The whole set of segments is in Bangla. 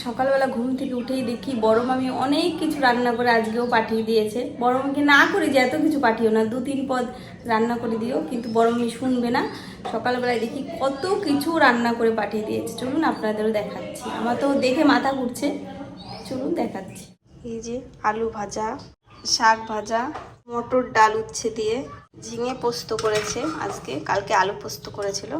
সকালবেলা ঘুম থেকে উঠেই দেখি বড় মামি অনেক কিছু রান্না করে আজকেও পাঠিয়ে দিয়েছে। বড় মামিকে না করে যে এত কিছু পাঠিও না, দু তিন পদ রান্না করে দিও, কিন্তু বড় মামি শুনবে না। সকালবেলায় দেখি কত কিছু রান্না করে পাঠিয়ে দিয়েছে। চলুন আপনাদেরও দেখাচ্ছি। আমার তো দেখে মাথা ঘুরছে। চলুন দেখাচ্ছি। এই যে আলু ভাজা, শাক ভাজা, মটর ডাল উচ্ছে দিয়ে ঝিঙে পোস্ত করেছে। আজকে, কালকে আলু পোস্ত করেছিল।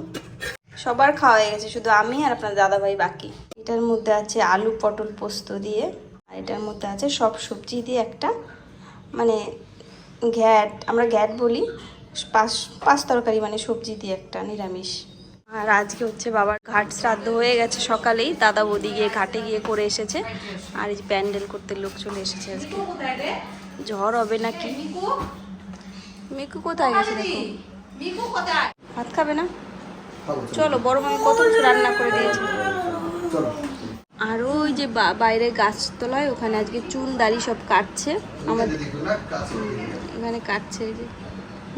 সবার খাওয়া হয়ে গেছে শুধু আমি আর আপনার দাদাভাই বাকি। এটার মধ্যে আছে আলু পটল পোস্ত দিয়ে আর এটার মধ্যে আছে সব সবজি দিয়ে একটা মানে ঘ্যাট আমরা ঘ্যাট বলি পাঁচ পাঁচ তরকারি মানে সবজি দিয়ে একটা নিরামিষ। আর আজকে হচ্ছে বাবার ঘাট শ্রাদ্ধ হয়ে গেছে সকালেই দাদা বৌদি গিয়ে ঘাটে গিয়ে করে এসেছে আর এই প্যান্ডেল করতে লোক চলে এসেছে আজকে। ঝড় হবে নাকি? মিকু কোথায় গেছে ভাত খাবে না? চলো বড় মামি কত কিছু রান্না করে দিয়েছে। আর ওই যে বাইরে গাছতলায় ওখানে আজকে চুল দাড়ি সব কাটছে। আমাদের এখানে কাটছে এই যে।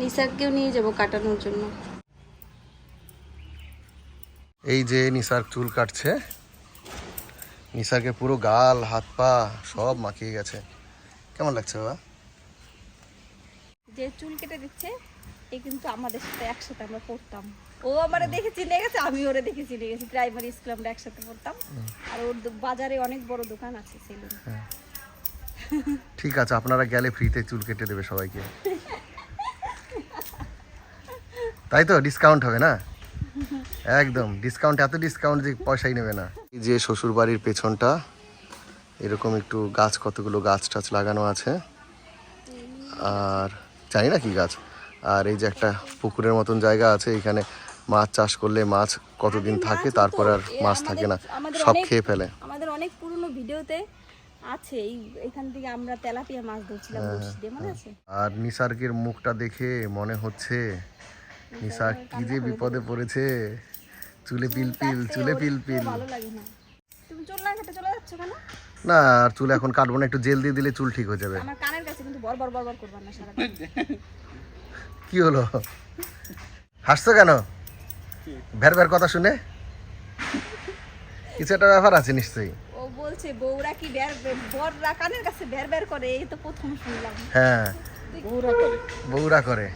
নিসারকেও নিয়ে যাব কাটানোর জন্য। এই যে নিসার চুল কাটছে। নিসারকে পুরো গাল হাত পা সব মাখিয়ে গেছে। কেমন লাগছে বাবা? যে চুল কেটে দিচ্ছে এ কিন্তু আমাদের সাথে একসাথে আমরা পড়তাম। ও আমারে দেখে চিনে গেছে আমি ওরে দেখে চিনে গেছি। প্রাইমারি স্কুলে আমরা একসাথে পড়তাম। আর ওর বাজারে অনেক বড় দোকান আছে সেলুন ঠিক আছে আপনারা গেলে ফ্রিতে চুল কেটে দেবে সবাইকে। তাই তো? ডিসকাউন্ট হবে না? একদম ডিসকাউন্ট এত ডিসকাউন্ট যে পয়সাই নেবে না। যে শ্বশুর বাড়ির পেছনটা এরকম একটু গাছ কতগুলো গাছ টাছ লাগানো আছে। আর জানি না কি গাছ। আর এই যে একটা পুকুরের মতন জায়গা আছে এখানে মাছ চাষ করলে মাছ কতদিন থাকে তারপর আর মাছ থাকে না সব খেয়ে ফেলে। আমাদের অনেক পুরনো ভিডিওতে আছে এই এখান থেকে আমরা তেলাপিয়া মাছ ধরছিলাম বড়শি দিয়ে মনে আছে? আর নিসার্গের মুখটা দেখে মনে হচ্ছে নিসার কি যে বিপদে পড়েছে চুলে পিলপিল চুলে পিলপিল। ভালো লাগে না। তুমি চুল না কেটে চলে যাচ্ছ কেন? না আর চুল এখন কাটবো না একটু জেল দিয়ে দিলে চুল ঠিক হয়ে যাবে। আমার কানের কাছে কিন্তু বর বর বর বর করবার না সারা কি হলো? হাসছো কেন? ভের ভের কথা শুনে? কিছু একটা ব্যাপার আছে নিশ্চয়ই। ও বলছে বউরা কি বের বররা কানের কাছে বের বের করে? এই তো প্রথম শুনলাম। হ্যাঁ। বউরা করে।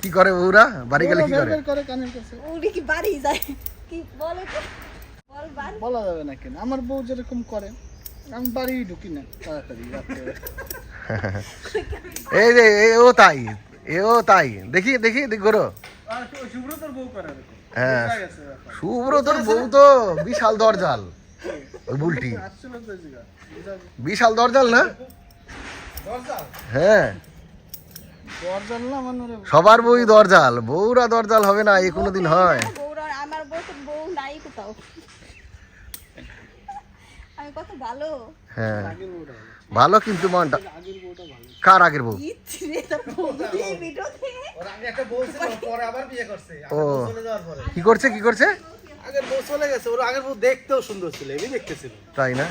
কি করে বউরা? বাড়ি গেলে কি করে? করে কানের কাছে। উনি কি বাড়ি যায়? কি বলে বল বাড়ি। বলা যাবে না কেন? আমার বউ যেরকম করে আমি বাড়ি ঢুকি না তাড়াতাড়ি রাত্রে। এই যে এও তাই। এও তাই। দেখি দেখি বউ হ্যাঁ সুব্রতর বউ তো বিশাল দরজাল। ওই বুলটি। বিশাল দরজাল না? হ্যাঁ। দরজাল না মানে সবার বই দরজাল। বউরা দরজাল হবে না এ কোনোদিন হয়। আমি কত ভালো। হ্যাঁ। ভালো। কিন্তু মনটা। কার আগের বউ? ও। কি করছে কি করছে? আগের বউ চলে গেছে আগের বউ দেখতেও সুন্দর ছিল তাই না?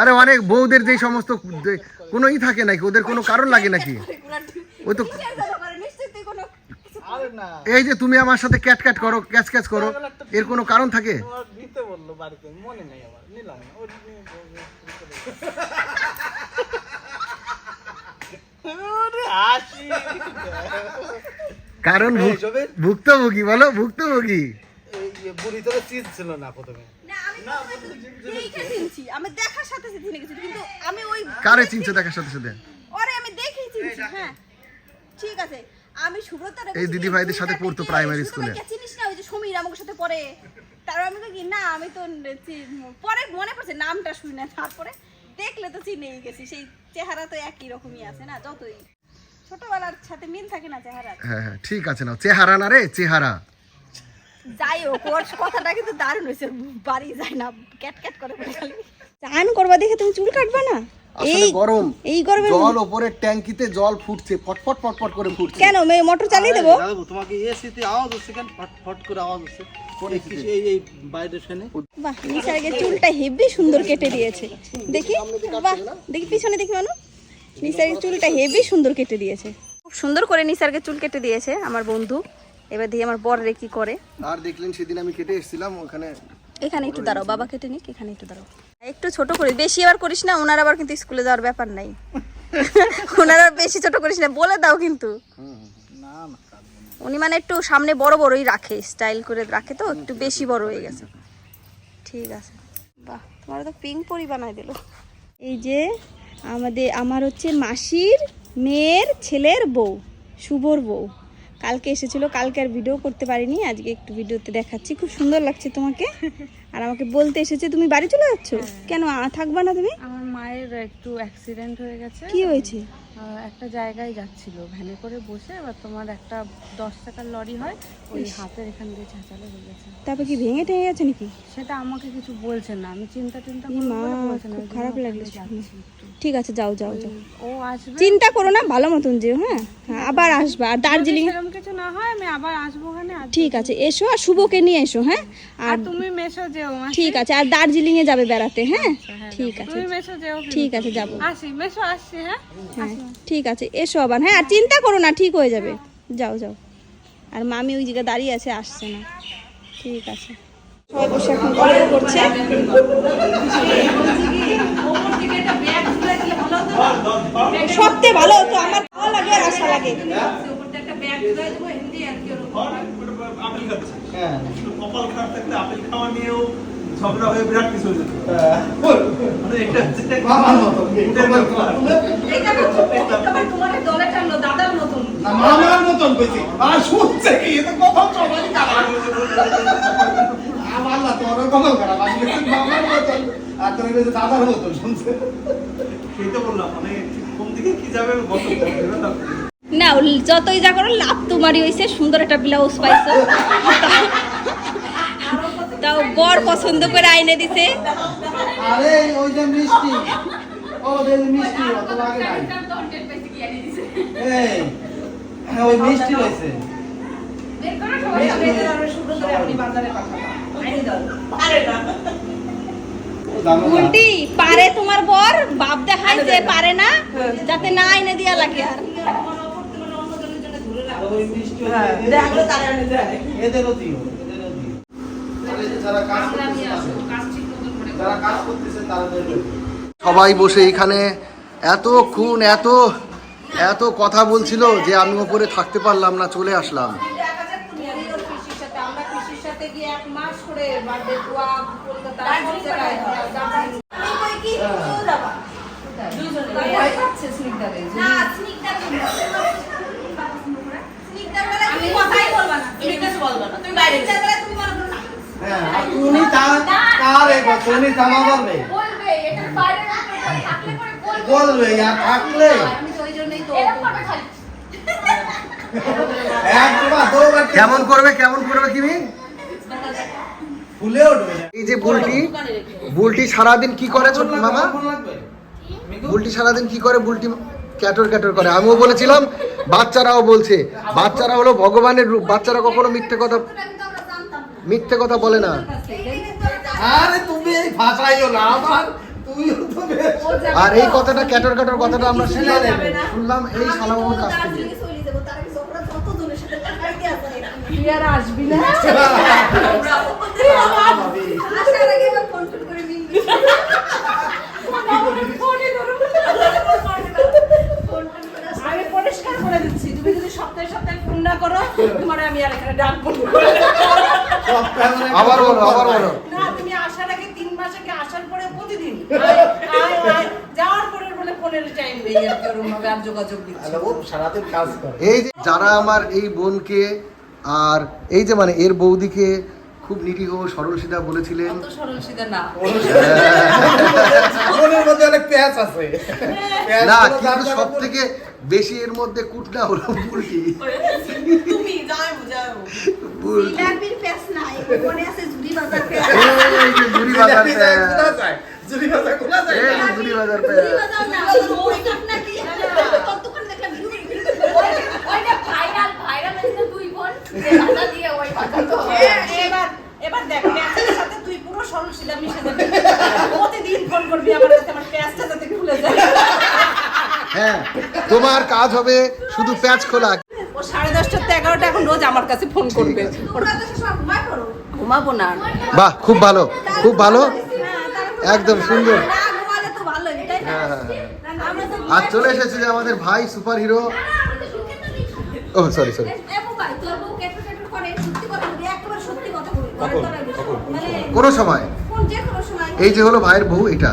আরে অনেক বউদের যে সমস্ত কোনো ই থাকে নাকি? ওদের কোনো কারণ লাগে নাকি? ওই তো এই যে তুমি আমার সাথে ক্যাট ক্যাট করো ক্যাচ ক্যাচ করো এর কোনো কারণ থাকে? মনে কারণ ভুক্তভোগী বলো ভুক্তভোগী। বুড়ি না প্রথমে। আমি দেখে চিনছি আমি দেখার সাথে সাথে চিনে কিন্তু আমি ওই কারে চিনছো দেখার সাথে সাথে? ওরে আমি দেখেই চিনছি হ্যাঁ। ঠিক আছে আমি সুব্রতার এই দিদি ভাইদের সাথে পড়তো primary স্কুলে। চিনিস না ওই যে সমীর আমার সাথে পড়ে। তারপর আমি কি না আমি তো পরে মনে পড়ছে নামটা শুনি না তারপরে দেখলে তো চিনেই গেছি। সেই চেহারা তো একই রকমই আছে না যতই। ছোটবেলার সাথে মিল থাকে না চেহারা হ্যাঁ হ্যাঁ ঠিক আছে না চেহারা না রে চেহারা। যাই হোক ওর কথাটা কিন্তু দারুণ হয়েছে বাড়ি যায় না ক্যাট ক্যাট করে চান করবা দেখে তুমি চুল কাটবা না? আসলে গরম। এই গরমে জল ওপরে ট্যাঙ্কিতে জল ফুটছে ফটফট ফটফট করে ফুটছে। কেন? মেয়ে মোটর চালিয়ে দেবো? দাদা তোমাকে এসিতে আওয়াজ হচ্ছে কেন? ফট ফট করে আওয়াজ হচ্ছে। বাহ নিসার্গে চুলটা হেভি সুন্দর কেটে দিয়েছে। দেখি বাহ দেখি পিছনে দেখি মানু। নিসার্গে চুলটা হেভি সুন্দর কেটে দিয়েছে। খুব সুন্দর করে নিসারকে চুল কেটে দিয়েছে আমার বন্ধু। এবার দিয়ে আমার বর রে কি করে। আর দেখলেন সেদিন আমি কেটে এসেছিলাম ওখানে এখানে একটু দাঁড়াও বাবা কেটে নিক এখানে একটু দাঁড়াও। একটু ছোট করিস বেশি আবার করিস না, ওনার আবার কিন্তু স্কুলে যাওয়ার ব্যাপার নাই। ওনার বেশি ছোট করিস না, বলে দাও কিন্তু। উনি মানে একটু সামনে বড় বড়ই রাখে, স্টাইল করে রাখে তো, একটু বেশি বড় হয়ে গেছে। ঠিক আছে। বাহ তোমার তো পিঙ্ক পরি বানাই দিল। এই যে আমাদের, আমার হচ্ছে মাসির মেয়ের ছেলের বউ, শুভর বউ। কালকে এসেছিল, কালকে আর ভিডিও করতে পারিনি, আজকে একটু ভিডিওতে দেখাচ্ছি। খুব সুন্দর লাগছে তোমাকে। আর আমাকে বলতে এসেছে তুমি বাড়ি চলে যাচ্ছ? কেন আ, থাকবা না তুমি? আমার মায়ের একটু অ্যাক্সিডেন্ট হয়ে গেছে। কি হয়েছে? একটা জায়গায় যাচ্ছিল। ভ্যানে করে বসে এবার তোমার একটা দশ টাকার লরি হয় ওই হাতের এখান দিয়ে ছেঁচালে হয়ে গেছে। তারপর কি ভেঙে টেঙে গেছে নাকি? সেটা আমাকে কিছু বলছে না। আমি চিন্তা টিন্তা খুব খারাপ লাগল ঠিক আছে যাও যাও যাও। ও আসবে। চিন্তা করো না ভালো মতন যেও হ্যাঁ? হ্যাঁ, আবার আসবা। আর দার্জিলিং এরকম কিছু না হয় আমি আবার আসব ওখানে ঠিক আছে এসো আর শুভকে নিয়ে এসো হ্যাঁ? আর তুমি মেশো যেও মাসি। ঠিক আছে আর দার্জিলিং এ যাবে বেড়াতে হ্যাঁ? হ্যাঁ, ঠিক আছে। তুমি মেশো যেও। ঠিক আছে যাব। আসি মেশো আসছি হ্যাঁ? হ্যাঁ। ঠিক আছে এসো আবার। হ্যাঁ আর চিন্তা করো না ঠিক হয়ে যাবে। যাও যাও। আর মামি ওই জায়গায় দাঁড়িয়ে আছে আসছে না। ঠিক আছে। সবাই বসে এখন গল্প করছে। সবচেয়ে ভালো হতো আমার ভালো লাগে আর আশা লাগে। হ্যাঁ। কপাল খারাপ থাকলে আপেল খাওয়া নিয়েও ঝগড়া হয়ে বিরাট কিছু হয়ে যেত মানে এটা মামার মতন কইছি আর শুনছে কি? এটা কপাল সবারই খারাপ আমার না তোমার কপাল খারাপ আমি মামার মতন। আর তুমি দাদার মতন শুনছে। সেই তো বললাম মানে কোন দিকে কি যাবে আমি না না যতই যা করো লাভ তোমারই হয়েছে সুন্দর একটা ব্লাউজ পাইছো। তাও বর পছন্দ করে আইনে দিছে। আরে ওই যে মিষ্টি। ও যে মিষ্টি অত লাগে নাই। এই হ্যাঁ, ওই মিষ্টি রয়েছে। উল্টি পারে তোমার বর বাপ দেখাই যে পারে না যাতে না আইনে দিয়া লাগে আর। ওই মিষ্টি এদেরও দিও। আরে যারা কাজ যারা কাজ করতেছে তাদের সবাই বসে এখানে এত খুন এত এত কথা বলছিল যে আমি ওপরে থাকতে পারলাম না চলে আসলাম হ্যাঁ তুমি তার তার এই বছর উনি জামা পারবে বলবে আর থাকলে কেমন করবে কেমন করবে তুমি ফুলে উঠবে। এই যে বুলটি বুলটি সারাদিন কি করে ছোট মামা? বুলটি সারাদিন কি করে বুলটি ক্যাটর ক্যাটর করে? আমিও বলেছিলাম বাচ্চারাও বলছে বাচ্চারা হলো ভগবানের রূপ বাচ্চারা কখনো মিথ্যে কথা মিথ্যে কথা বলে না। আরে তুমি এই ভাষাইও না আমার আর এই কথাটা ক্যাটর ক্যাটর কথাটা আমরা শুনলাম। শুনলাম এই সালামার কাছ থেকে। আমি পরিষ্কার করে দিচ্ছি। তুমি যদি সপ্তাহে সপ্তাহে না করো তোমার আমি আর এখানে ডাকবো আবার বলো আবার বলো। না তুমি আসার আগে তিন মাস আগে আসার পরে প্রতিদিন? আয়, আয়, আয়। যাওয়ার পরে বলে ফোনের টাইম নেই আর যোগাযোগ দিচ্ছি। ও সারাদিন কাজ করে। এই যে যারা আমার এই বোনকে আর এই যে মানে এর বৌদিকে খুব নিরীহ সরল সিধা বলেছিলেন না। কিন্তু সব থেকে বেশি এর মধ্যে কুটনা হলো বুলটি। তুমি যাও যাও জিলাপির প্যাস নাই মনে আছে ঝুড়ি বাজার প্যাস এই যে ঝুড়ি বাজার জুড়ি প্যাঁচ। খোলা যায়, জুড়ি বাজার খোলা যায়। এই যে ঝুড়ি বাজার প্যাঁচ। এবার এবার দেখ সাথে তুই পুরো সরল সিধা মিশে যাবি। প্রতিদিন ফোন করবি আমার কাছে আমার যাতে খুলে যায়। হ্যাঁ তোমার কাজ হবে শুধু প্যাচ খোলা। ও সাড়ে দশটা থেকে এগারোটা এখন রোজ আমার কাছে ফোন করবে। ঘুমাবো না বাহ খুব ভালো খুব ভালো। একদম সুন্দর। হ্যাঁ, হ্যাঁ, হ্যাঁ। আর চলে এসেছে যে আমাদের ভাই সুপার হিরো ও সরি সরি কোনো সময়। এই যে হলো ভাইয়ের বউ এটা।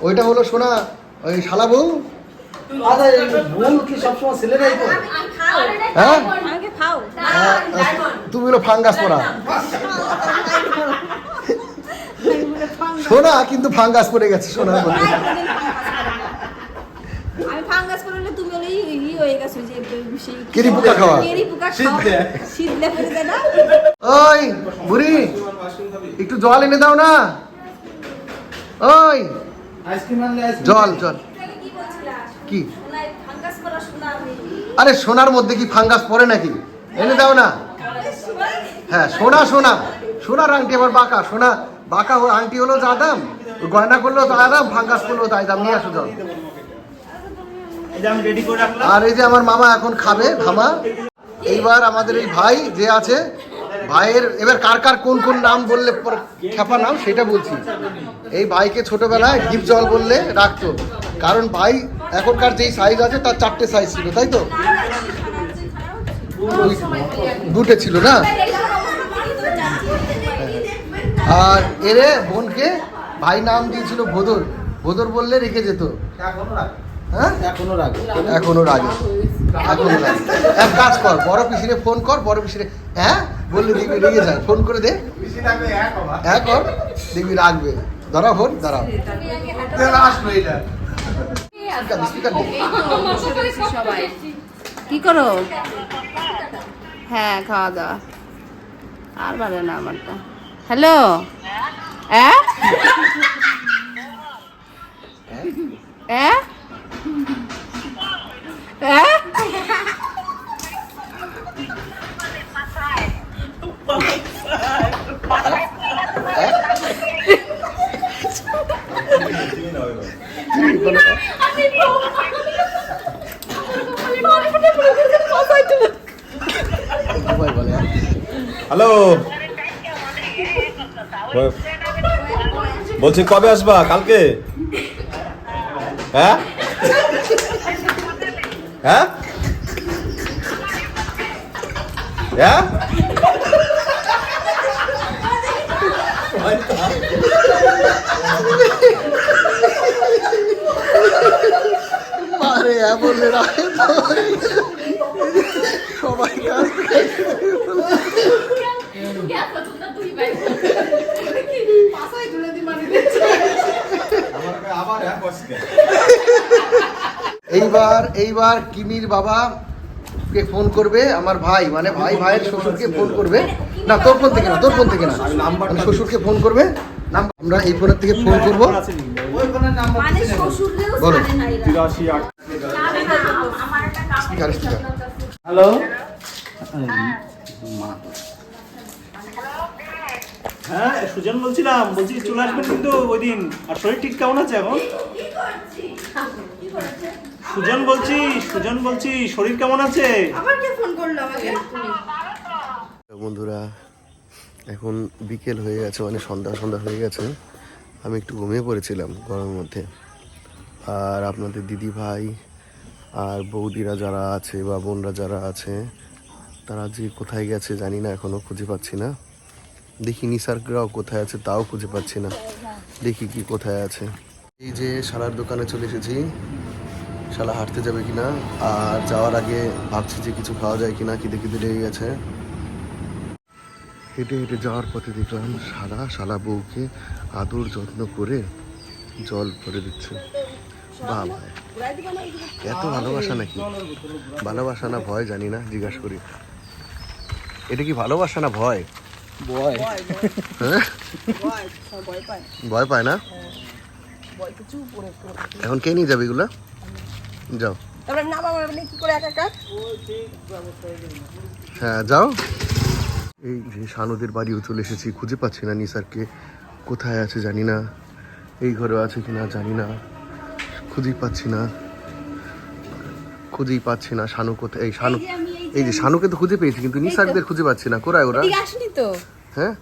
ওইটা হলো সোনা ওই শালা বউ? করে? হ্যাঁ? আহ, তুমি হলো ফাঙ্গাস পড়া সোনা কিন্তু ফাঙ্গাস পড়ে গেছে সোনার মধ্যে আমি ফাঙ্গাস করলে তুমি হলে ই হয়ে গেছো যে কেরি পোকা খাওয়া। কেরি পোকা খাওয়া। শীতলে না। ওই বুড়ি একটু জল এনে দাও না। ওই আইসক্রিম আনলে জল জল। কি বলছিলা কি? শোনা ফাঙ্গাস করা শোনা আমি। আরে সোনার মধ্যে কি ফাঙ্গাস পড়ে নাকি? এনে দাও না। হ্যাঁ সোনা সোনা সোনার আংটি আবার বাঁকা সোনা বাঁকা আংটি হলো যা দাম গয়না করলেও তা দাম ফাঙ্গাস করলেও তাই দাম নিয়ে আসো জল। এই যে আমি রেডি করে রাখলাম। আর এই যে আমার মামা এখন খাবে ধামা এইবার আমাদের এই ভাই যে আছে ভাইয়ের এবার কার কার কোন কোন নাম বললে খেপা নাম সেটা বলছি। এই ভাইকে ছোটবেলায় ডিপ জল বললে রাখতো। কারণ ভাই এখনকার যেই সাইজ আছে তার চারটে সাইজ ছিল তাই তো? দুটে ছিল না? আর এরে বোনকে ভাই নাম দিয়েছিল ভোদর। ভোদর বললে রেখে যেত। এখনও রাখ। হ্যাঁ? রাগে এখনও রাগে এক কাজ কর বড় পিসিরে ফোন কর বড় পিসিরে হ্যাঁ? বললে দেখবি রেগে যায় ফোন করে দে। বেশি থাকবে এক হবা। হ্যাঁ কর দেখবি রাখবে। দাঁড়াও ফোন দাঁড়াও। কি করো? হ্যাঁ খাওয়া দাওয়া। আর বাড়ে না আমারটা। হ্যালো? হ্যাঁ? হ্যাঁ? হ্যাঁ? হ্যালো বলছি কবে আসবা? কালকে? হ্যাঁ? হ্যাঁ? হ্যাঁ? আরে হ্যাঁ বললে সবাই আবার হ্যাঁ বসকে এইবার এইবার কিমির বাবা কে ফোন করবে? আমার ভাই মানে ভাই ভাইয়ের শ্বশুরকে ফোন করবে। না তোর ফোন থেকে না তোর ফোন থেকে না। মানে শ্বশুরকে ফোন করবে। নাম- আমরা এই ফোনের থেকে ফোন করব। ওই ফোনের নাম্বার মানে বলো। হ্যালো? হ্যাঁ সুজন বলছিলাম। বলছি চলে আসবেন কিন্তু ওই দিন। আর শরীর ঠিক কেমন আছে এখন? সুজন বলছি সুজন বলছি শরীর কেমন আছে? আবার কে ফোন করল আমাকে? বন্ধুরা এখন বিকেল হয়ে গেছে মানে সন্ধ্যা সন্ধ্যা হয়ে গেছে। আমি একটু ঘুমিয়ে পড়েছিলাম গরমের মধ্যে। আর আপনাদের দিদি ভাই আর বৌদিরা যারা আছে বা বোনরা যারা আছে তারা যে কোথায় গেছে জানি না এখনও খুঁজে পাচ্ছি না। দেখি নিসার্গরাও কোথায় আছে তাও খুঁজে পাচ্ছি না। দেখি কি কোথায় আছে। এই যে সারার দোকানে চলে এসেছি। শালা হাঁটতে যাবে কিনা? আর যাওয়ার আগে ভাবছি যে কিছু খাওয়া যায় কিনা খিদে খিদে লেগে গেছে। হেঁটে হেঁটে যাওয়ার পথে দেখলাম শালা শালা বউকে আদর যত্ন করে জল ভরে দিচ্ছে। বাবা এত ভালোবাসা নাকি? ভালোবাসা না ভয় জানি না জিজ্ঞাসা করি। এটা কি ভালোবাসা না ভয়? হ্যাঁ? ভয় পায় না? এখন কে নিয়ে যাবে এগুলো? যাও। হ্যাঁ যাও। এই যে শানুদের বাড়িও চলে এসেছি খুঁজে পাচ্ছি না নিসারকে। কোথায় আছে জানি না। এই ঘরে আছে কিনা জানি না। খুঁজেই পাচ্ছি না। খুঁজেই পাচ্ছি না শানু কোথায় এই শানু এই যে শানুকে তো খুঁজে পেয়েছি কিন্তু নিসারদের খুঁজে পাচ্ছি না। কোথায় ওরা? আসেনি তো? হ্যাঁ?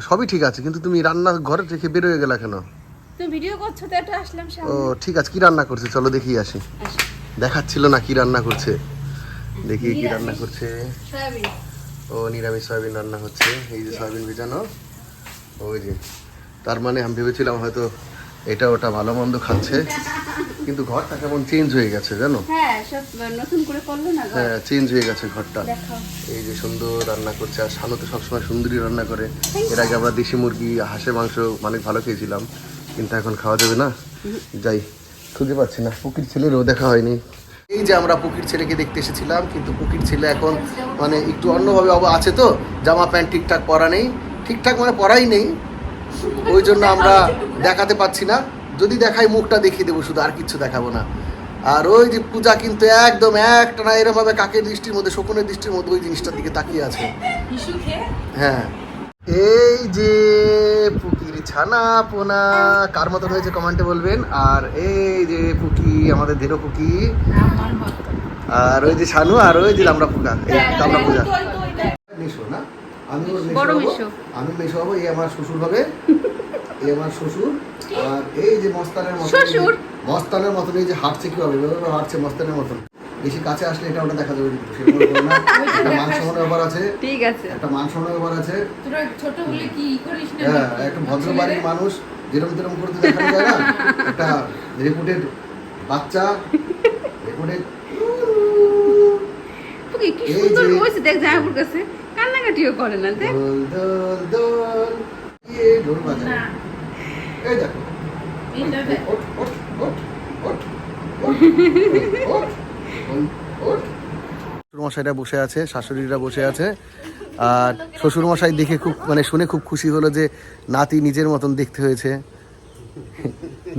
সবই ঠিক আছে কিন্তু তুমি রান্না ঘরে রেখে বেরোয় গেলা কেন? তুমি ভিডিও করছ তো একটু আসলাম ও ঠিক আছে কি রান্না করছে? চলো দেখি আসি। দেখাচ্ছিল না কি রান্না করছে। দেখি কি রান্না করছে। ও নিরামিষ সয়াবিন রান্না হচ্ছে। এই যে সয়াবিন ভেজানো ওই যে। তার মানে আমি ভেবেছিলাম হয়তো এটা ওটা ভালো মন্দ খাচ্ছে। কিন্তু ঘরটা কেমন চেঞ্জ হয়ে গেছে জানো? হ্যাঁ সব নতুন করে করল না হ্যাঁ চেঞ্জ হয়ে গেছে ঘরটা। এই যে সুন্দর রান্না করছে। আর শানু তো সবসময় সুন্দরী রান্না করে। এর আগে আমরা দেশি মুরগি হাঁসের মাংস অনেক ভালো খেয়েছিলাম। কিন্তু এখন খাওয়া যাবে না। যাই খুঁজে পাচ্ছি না। পুকির ছেলেরও দেখা হয়নি। এই যে আমরা পুকির ছেলেকে দেখতে এসেছিলাম কিন্তু পুকির ছেলে এখন মানে একটু অন্যভাবে অব আছে তো জামা প্যান্ট ঠিকঠাক পরা নেই। ঠিকঠাক মানে পরাই নেই। ওই জন্য আমরা দেখাতে পাচ্ছি না। যদি দেখাই মুখটা দেখিয়ে দেবো শুধু আর কিছু দেখাবো না। আর ওই যে পূজা কিন্তু একদম একটা না এরমভাবে কাকের দৃষ্টির মধ্যে শকুনের দৃষ্টির মধ্যে ওই জিনিসটার দিকে তাকিয়ে আছে। হ্যাঁ। এই যে ছানা পোনা কার মতন হয়েছে কমেন্টে বলবেন। আর এই যে পুকি আমাদের ধেরো পুকি। আর ওই যে শানু আর ওই যে লামড়া পোকা এই লামড়া পূজা। মেশো না? আমি। আমি মেশো। হব এই আমার শ্বশুর হবে। এই আমার শ্বশুর। আর এই যে মস্তানের মতন মস্তানের মতন এই যে হাঁটছে কি হবে হাঁটছে মস্তানের মতন। বেশি কাছে আসলে এটা ওটা দেখা যাবে না। একটা মান সম্মানের ব্যাপার আছে ঠিক আছে একটা মান সম্মানের ব্যাপার আছে ছোট হলে কি করিস না হ্যাঁ একটা ভদ্র বাড়ির মানুষ যেরকম তেরকম করতে দেখানো যায় না একটা রেপুটেড বাচ্চা রেপুটেড ওকে কি সুন্দর বলছে দেখ জামাইপুর কাছে কান্নাকাটিও করে না দেখ দোল দোল দোল ইয়ে ঢোল বাজায় এই দেখো এটা দেখ। ওঠ ওঠ ওঠ ওঠ শ্বশুরমশাইরা বসে আছে শাশুড়িরা বসে আছে। আর শ্বশুরমশাই দেখে খুব মানে শুনে খুব খুশি হলো যে নাতি নিজের মতন দেখতে হয়েছে।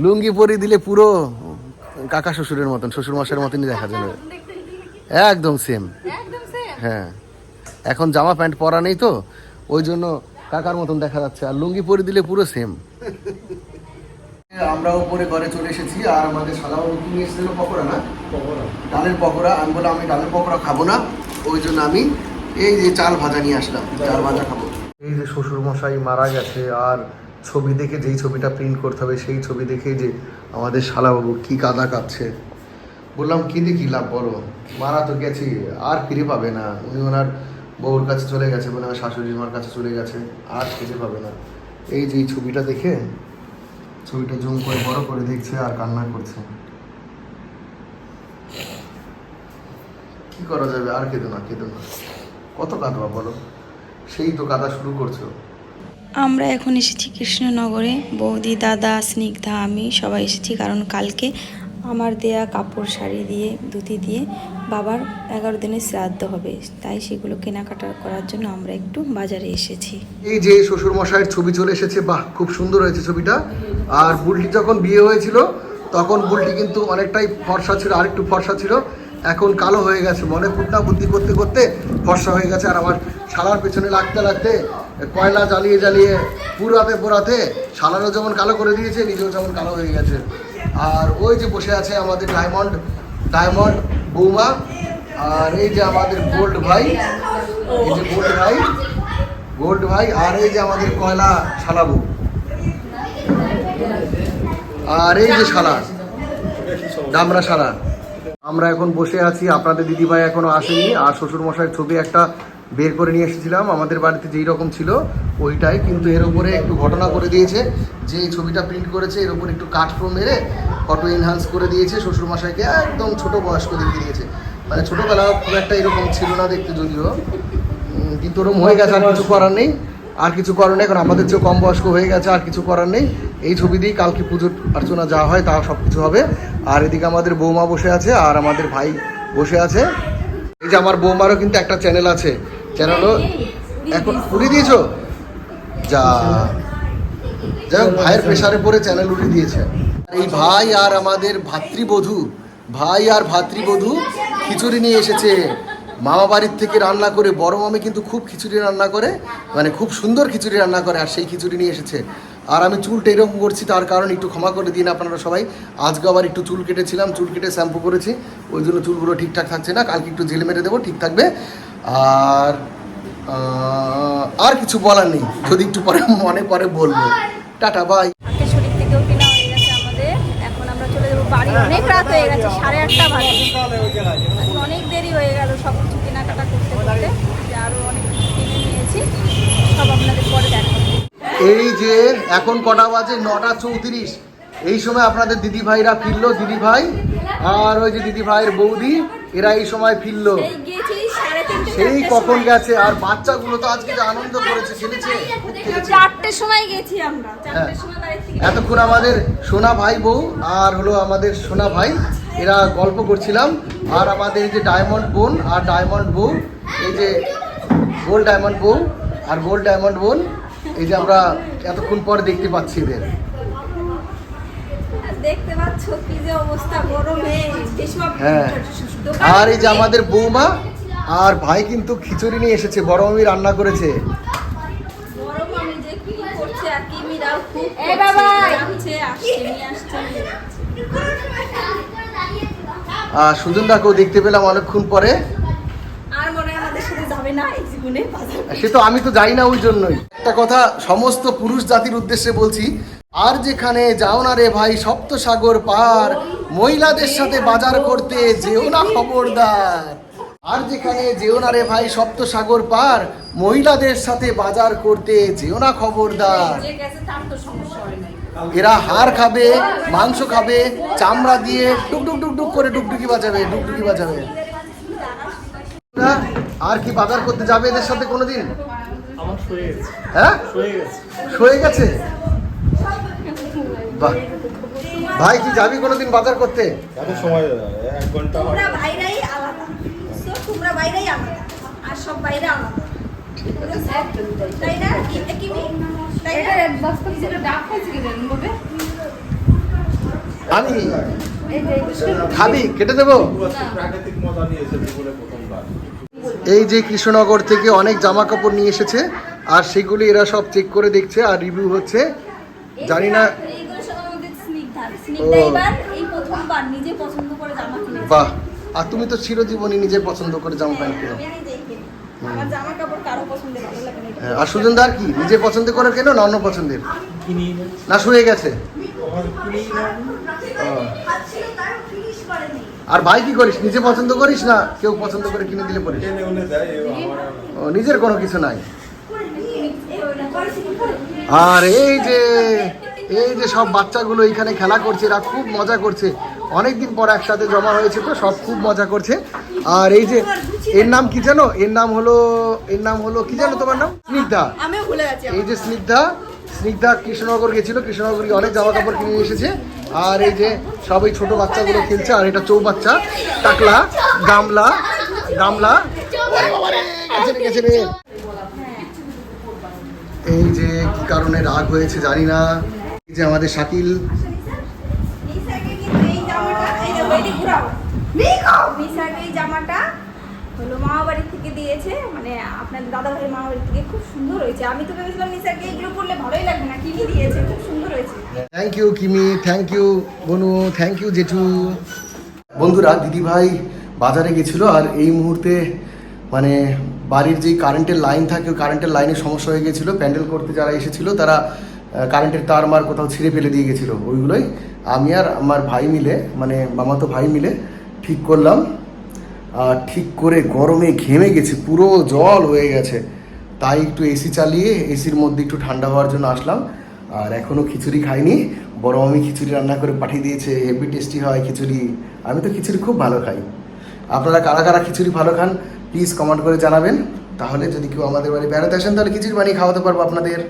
লুঙ্গি পরি দিলে পুরো কাকা শ্বশুরের মতন শ্বশুরমশাইয়ের মতনই দেখা যাবে। একদম সেম হ্যাঁ। এখন জামা প্যান্ট পরা নেই তো ওই জন্য কাকার মতন দেখা যাচ্ছে। আর লুঙ্গি পরে দিলে পুরো সেম আমরা উপরে ঘরে চলে এসেছি আর আমাদের কি নিয়ে এসেছিল? পকোড়া না? ডালের পকোড়া। আমি বললাম আমি ডালের পকোড়া খাব না ওই জন্য আমি এই যে চাল ভাজা নিয়ে আসলাম চাল ভাজা খাব। এই যে শ্বশুর মশাই মারা গেছে আর ছবি দেখে যেই ছবিটা প্রিন্ট করতে হবে সেই ছবি দেখে যে আমাদের শালাবাবু কি কাদা কাঁদছে। বললাম কি দেখি লাভ বলো? মারা তো গেছি আর ফিরে পাবে না। উনি ওনার বউর কাছে চলে গেছে মানে আমার শাশুড়ি মার কাছে চলে গেছে আর ফিরে পাবে না। এই যে এই ছবিটা দেখে ছবিটা জুম করে, বড় করে দেখছে আর কান্না করছে। কি করা যাবে? আর কেঁদো না কেঁদো না। কত কাঁদবা বলো? সেই তো কাদা শুরু করছ। আমরা এখন এসেছি কৃষ্ণনগরে। বৌদি, দাদা, স্নিগ্ধা, আমি সবাই এসেছি। কারণ কালকে আমার দেয়া কাপড় শাড়ি দিয়ে, ধুতি দিয়ে বাবার এগারো দিনের শ্রাদ্ধ হবে, তাই সেগুলো কেনাকাটা করার জন্য আমরা একটু বাজারে এসেছি। এই যে শ্বশুর মশাইয়ের ছবি চলে এসেছে, বাহ, খুব সুন্দর হয়েছে ছবিটা। আর বুলটি যখন বিয়ে হয়েছিল, তখন বুলটি কিন্তু অনেকটাই ফর্সা ছিল আর একটু ফর্সা ছিল। এখন কালো হয়ে গেছে, মনে ফুটনা বুদ্ধি করতে করতে ফর্সা হয়ে গেছে। আর আমার শালার পেছনে লাগতে লাগতে কয়লা জ্বালিয়ে জ্বালিয়ে পুরাতে পোড়াতে শালারও যেমন কালো করে দিয়েছে, নিজেও যেমন কালো হয়ে গেছে। আর ওই যে বসে আছে আমাদের ডায়মন্ড ডায়মন্ড বৌমা, আর এই যে আমাদের গোল্ড ভাই, এই যে গোল্ড ভাই গোল্ড ভাই, আর এই যে আমাদের কয়লা শালাবু আর এই যে শালা ডামরা শালা। আমরা এখন বসে আছি, আপনাদের দিদিভাই এখনও আসেনি আর শ্বশুর মশাইয়ের ছবি একটা বের করে নিয়ে এসেছিলাম। আমাদের বাড়িতে যেই রকম ছিল, ওইটাই কিন্তু এর উপরে একটু ঘটনা করে দিয়েছে। যে ছবিটা প্রিন্ট করেছে, এর উপর একটু কাঠ ফ্রো মেরে ফটো এনহান্স করে দিয়েছে শ্বশুর মশাইকে একদম ছোট বয়স্ক দেখিয়ে দিয়েছে। মানে ছোটবেলা খুব একটা এরকম ছিল না দেখতে যদিও। কিন্তু ওরকম হয়ে গেছে, আর কিছু করার নেই। আর কিছু করার নেই, কারণ আমাদের চেয়েও কম বয়স্ক হয়ে গেছে, আর কিছু করার নেই। এই ছবি দিয়েই কালকে পুজোর অর্চনা যা হয় তা সব কিছু হবে। আর এদিকে আমাদের বৌমা বসে আছে, আর আমাদের ভাই বসে আছে। এই যে আমার বৌমারও কিন্তু একটা চ্যানেল আছে চ্যানেলও এখন উড়িয়ে দিয়েছ? যা। যাই হোক, ভাইয়ের প্রেশারে পড়ে চ্যানেল উড়িয়ে দিয়েছে। এই ভাই আর আমাদের ভাতৃবধূ, ভাই আর ভাতৃবধূ খিচুড়ি নিয়ে এসেছে। মামা বাড়ির থেকে রান্না করে, বড় মামি কিন্তু খুব খিচুড়ি রান্না করে মানে খুব সুন্দর খিচুড়ি রান্না করে আর সেই খিচুড়ি নিয়ে এসেছে। আর আমি চুলটা এরকম করছি, তার কারণ একটু ক্ষমা করে দিন আপনারা সবাই। আজকে আবার একটু চুল কেটেছিলাম, চুল কেটে শ্যাম্পু করেছি, ওই জন্য চুলগুলো ঠিকঠাক থাকছে না, কালকে একটু জেলে মেরে দেবো, ঠিক থাকবে। আর আর কিছু বলার নেই। যদি একটু পরে মনে পরে বলব। টাটা বাই বাড়ি। অনেক রাত হয়ে গেছে সাড়ে আটটা বাজে। অনেক দেরি হয়ে গেল সব কিছু কেনাকাটা করতে করতে। যে আরও অনেক কিনে নিয়েছি সব আপনাদের পরে দেখাবো। এই যে এখন কটা বাজে? নটা চৌত্রিশ। এই সময় আপনাদের দিদি ভাইরা ফিরলো দিদি ভাই আর ওই যে দিদি ভাইয়ের বৌদি এরা এই সময় ফিরলো এই গিয়েছি সাড়ে তিনটে সেই কখন গেছে? আর বাচ্চাগুলো তো আজকে যে আনন্দ করেছে খেলেছে। চারটের সময় গেছি আমরা হ্যাঁ। এতক্ষণ আমাদের সোনা ভাই বউ আর হলো আমাদের সোনা ভাই এরা গল্প করছিলাম। আর আমাদের এই যে ডায়মন্ড বোন আর ডায়মন্ড বউ এই যে গোল্ড ডায়মন্ড বউ আর গোল্ড ডায়মন্ড বোন এই যে আমরা এতক্ষণ পর দেখতে পাচ্ছি এদের। দেখতে পাচ্ছ কি যে অবস্থা গরমে হ্যাঁ। আর এই যে আমাদের বৌমা আর ভাই কিন্তু খিচুড়ি নিয়ে এসেছে বড় মামি রান্না করেছে। আর সুজন দাকেও দেখতে পেলাম অনেকক্ষণ পরে। সে তো আমি তো যাই না ওই জন্যই। একটা কথা সমস্ত পুরুষ জাতির উদ্দেশ্যে বলছি আর যেখানে যাও না রে ভাই সপ্ত সাগর পার মহিলাদের সাথে বাজার করতে যেও না খবরদার। আর যেখানে যেও না রে ভাই সপ্তসাগর পার মহিলাদের সাথে বাজার করতে যেও না খবরদার। এরা হাড় খাবে মাংস খাবে চামড়া দিয়ে টুক টুক টুক টুক করে ডুকডুকি বাজাবে ডুকডুকি বাজাবে। আর কি বাজার করতে যাবে এদের সাথে কোনোদিন? হ্যাঁ? সয়ে গেছে। বাহ। ভাই কি যাবি কোনোদিন বাজার করতে? সময় এক ঘণ্টা তোমরা বাইরেই আলাদা। আর সব বাইরে আলাদা। তাই। না? কি- কি তাই না? এটা যেটা ডাক খাইছে কি জানেন বলবে আমি? খাবি? কেটে দেবো? এই যে কৃষ্ণনগর থেকে অনেক জামা কাপড় নিয়ে এসেছে আর সেগুলি এরা সব চেক করে দেখছে আর রিভিউ হচ্ছে। জানি না এইগুলো সব আমাদের স্নিগ্ধা। স্নিগ্ধা ও। এবার এই প্রথমবার নিজে পছন্দ করে জামা কিনেছে। বাহ। আর তুমি তো চিরজীবনই নিজে পছন্দ করে জামা প্যান্ট কিনো। হ্যাঁ, আর সুজনদার কি? নিজে পছন্দ করে কেন না অন্য পছন্দের? না না শুয়ে গেছে। আর ভাই কি করিস? নিজে পছন্দ করিস না কেউ পছন্দ করে কিনে দিলে পরিস নিজের কোনো কিছু নাই। আর এই যে এই যে সব বাচ্চাগুলো এখানে খেলা করছে এরা খুব মজা করছে। অনেকদিন পর একসাথে জমা হয়েছে তো সব খুব মজা করছে। আর এই যে এর নাম কি জানো? এর নাম হলো এর নাম হলো কি জানো তোমার নাম? স্নিগ্ধা। এই যে স্নিগ্ধা স্নিগ্ধা কৃষ্ণনগর গেছিল কৃষ্ণনগর গিয়ে অনেক জামা কাপড় কিনে এসেছে। আর এই যে সব এই ছোট বাচ্চাগুলো খেলছে আর এটা চৌবাচ্চা টাকলা গামলা গামলা। এই যে কি কারণে রাগ হয়েছে জানি না। এই যে আমাদের শাকিল জামাটা এই ঘুরাও মিসাকে এই জামাটা হলো মামা বাড়ি থেকে দিয়েছে মানে আপনার দাদা ভাইয়ের মামা বাড়ি থেকে খুব সুন্দর হয়েছে। আমি তো ভেবেছিলাম এগুলো পরলে ভালোই লাগবে না কিনে দিয়েছে খুব সুন্দর হয়েছে। থ্যাংক ইউ কিমি থ্যাংক ইউ বনু থ্যাংক ইউ জেঠু। বন্ধুরা দিদি ভাই বাজারে গেছিল আর এই মুহূর্তে মানে বাড়ির যেই কারেন্টের লাইন থাকে ওই কারেন্টের লাইনের সমস্যা হয়ে গেছিল। প্যান্ডেল করতে যারা এসেছিল তারা কারেন্টের তার মার কোথাও ছিঁড়ে ফেলে দিয়ে গেছিল, ওইগুলোই আমি আর আমার ভাই মিলে মানে মামাতো ভাই মিলে ঠিক করলাম। আর ঠিক করে গরমে ঘেমে গেছি, পুরো জল হয়ে গেছে। তাই একটু এসি চালিয়ে এসির মধ্যে একটু ঠান্ডা হওয়ার জন্য আসলাম। আর এখনও খিচুড়ি খাইনি, বড় মামি খিচুড়ি রান্না করে পাঠিয়ে দিয়েছে, হেভি টেস্টি হয় খিচুড়ি। আমি তো খিচুড়ি খুব ভালো খাই। আপনারা কারা কারা খিচুড়ি ভালো খান প্লিজ কমেন্ট করে জানাবেন। তাহলে যদি কেউ আমাদের বাড়ি বেড়াতে আসেন, তাহলে খিচুড়ি বানিয়ে খাওয়াতে পারব আপনাদের।